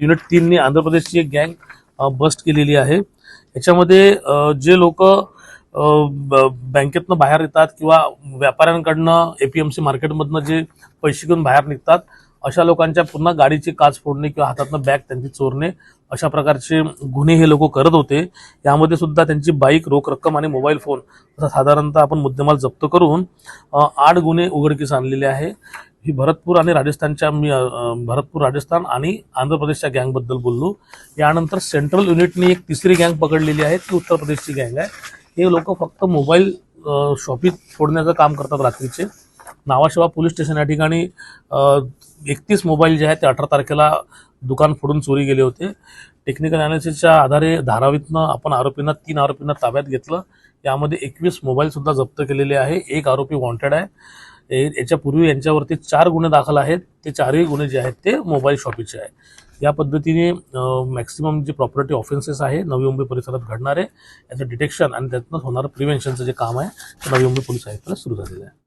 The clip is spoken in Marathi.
युनिट तीनने आंध्र प्रदेशची एक गँग बस्ट केलेली आहे. याच्यामध्ये जे लोक बँकेतनं बाहेर येतात किंवा व्यापाऱ्यांकडनं एपीएमसी मार्केटमधनं जे पैसे घेऊन बाहेर निघतात अशा लोकांच्या पुन्हा गाडीची काच फोडणे किंवा हातातनं बॅग त्यांची चोरणे अशा प्रकारचे गुन्हे हे लोक करत होते. यामध्ये सुद्धा त्यांची बाईक रोख रक्कम आणि मोबाईल फोन असा साधारणतः आपण मुद्देमाल जप्त करून आठ गुन्हे उघडकीस आणलेले आहे. ही भरतपूर आणि राजस्थानच्या मी भरतपूर राजस्थान आणि आंध्र प्रदेशच्या गँगबद्दल बोललो. यानंतर सेंट्रल युनिटने एक तिसरी गँग पकडलेली आहे ती उत्तर प्रदेशची गँग आहे. हे लोक फक्त मोबाईल शॉपीत फोडण्याचं काम करतात रात्रीचे. नावाशिवा पोलीस स्टेशन या ठिकाणी एकतीस मोबाईल जे आहेत ते अठरा तारखेला दुकान फोडून चोरी गेले होते. टेक्निकल अनालिसिसच्या आधारे धारावीतनं आपण आरोपींना तीन आरोपींना ताब्यात घेतलं. यामध्ये एकवीस मोबाईलसुद्धा जप्त केलेले आहे. एक आरोपी वॉन्टेड आहे. याच्यापूर्वी यांच्यावरती चार गुन्हे दाखल आहेत. ते चारही गुन्हे जे आहेत ते मोबाईल शॉपीचे आहे या पद्धतीने मॅक्सिमम जे प्रॉपर्टी ऑफेन्सेस आहे नवी मुंबई परिसरात घडणारे याचं डिटेक्शन आणि त्यातनं होणारं प्रिव्हेन्शनचं जे काम आहे ते नवी मुंबई पोलीस आयुक्ताला सुरू झालेलं आहे.